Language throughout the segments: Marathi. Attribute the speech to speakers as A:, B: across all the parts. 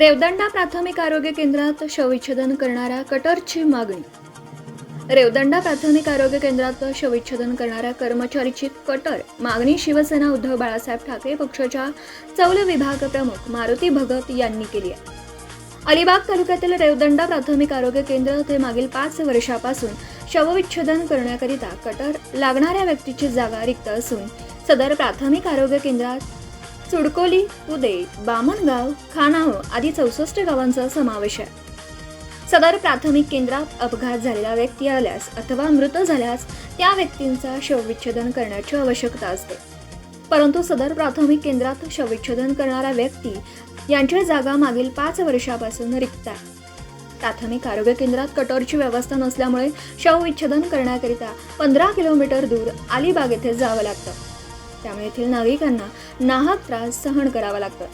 A: रेवदंडा प्राथमिक आरोग्य केंद्रात शवविच्छेदन करणाऱ्या कटरची मागणी. रेवदंडा प्राथमिक आरोग्य केंद्रात शवविच्छेदन करणाऱ्या कर्मचारीची कटर. मागणी शिवसेना उद्धव बाळासाहेब ठाकरे पक्षाच्या चौल विभाग प्रमुख मारुती भगत यांनी केली आहे. अलिबाग तालुक्यातील रेवदंडा प्राथमिक आरोग्य केंद्र ते मागील पाच वर्षापासून शवविच्छेदन करण्याकरिता कटर लागणाऱ्या व्यक्तीची जागा रिक्त असून सदर प्राथमिक आरोग्य केंद्रात चुडकोली उदे बामणगाव खानाव आदी चौसष्ट गावांचा समावेश आहे. सदर प्राथमिक केंद्रात अपघात झालेला व्यक्ती आल्यास अथवा मृत झाल्यास त्या व्यक्तींचा शवविच्छेदन करण्याची आवश्यकता असते. परंतु सदर प्राथमिक केंद्रात शवविच्छेदन करणारा व्यक्ती यांच्या जागा मागील पाच वर्षापासून रिक्त आहे. प्राथमिक आरोग्य केंद्रात कटोरची व्यवस्था नसल्यामुळे शवविच्छेदन करण्याकरिता पंधरा किलोमीटर दूर अलिबाग येथे जावं लागतं. त्यामुळे येथील नागरिकांना नाहक त्रास सहन करावा लागतो.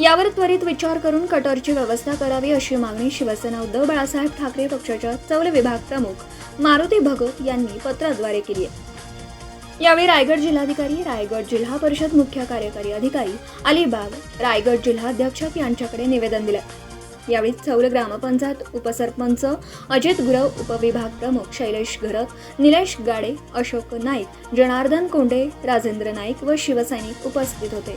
A: यावर त्वरित विचार करून कटरची व्यवस्था करावी अशी मागणी शिवसेना उद्धव बाळासाहेब ठाकरे पक्षाच्या चौल विभाग प्रमुख मारुती भगत यांनी पत्राद्वारे केली आहे. यावेळी रायगड जिल्हाधिकारी रायगड जिल्हा परिषद मुख्य कार्यकारी अधिकारी अलिबाग रायगड जिल्हाध्यक्षक यांच्याकडे निवेदन दिलं. यावेळी चौल ग्रामपंचायत उपसरपंच अजित गुरव उपविभाग प्रमुख शैलेश घरत निलेश गाडे अशोक नाईक जनार्दन कोंडे राजेंद्र नाईक व शिवसैनिक उपस्थित होते.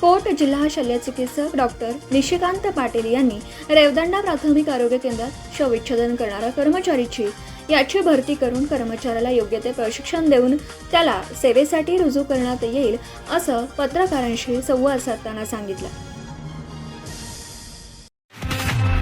A: फोर्ट जिल्हा शल्यचिकित्सक डॉक्टर निशिकांत पाटील यांनी रेवदंडा प्राथमिक आरोग्य केंद्रात शवविच्छेदन करणाऱ्या कर्मचारीची याची भरती करून कर्मचाऱ्याला योग्य ते प्रशिक्षण देऊन त्याला सेवेसाठी रुजू करण्यात येईल असं पत्रकारांशी संवाद साधताना सांगितलं.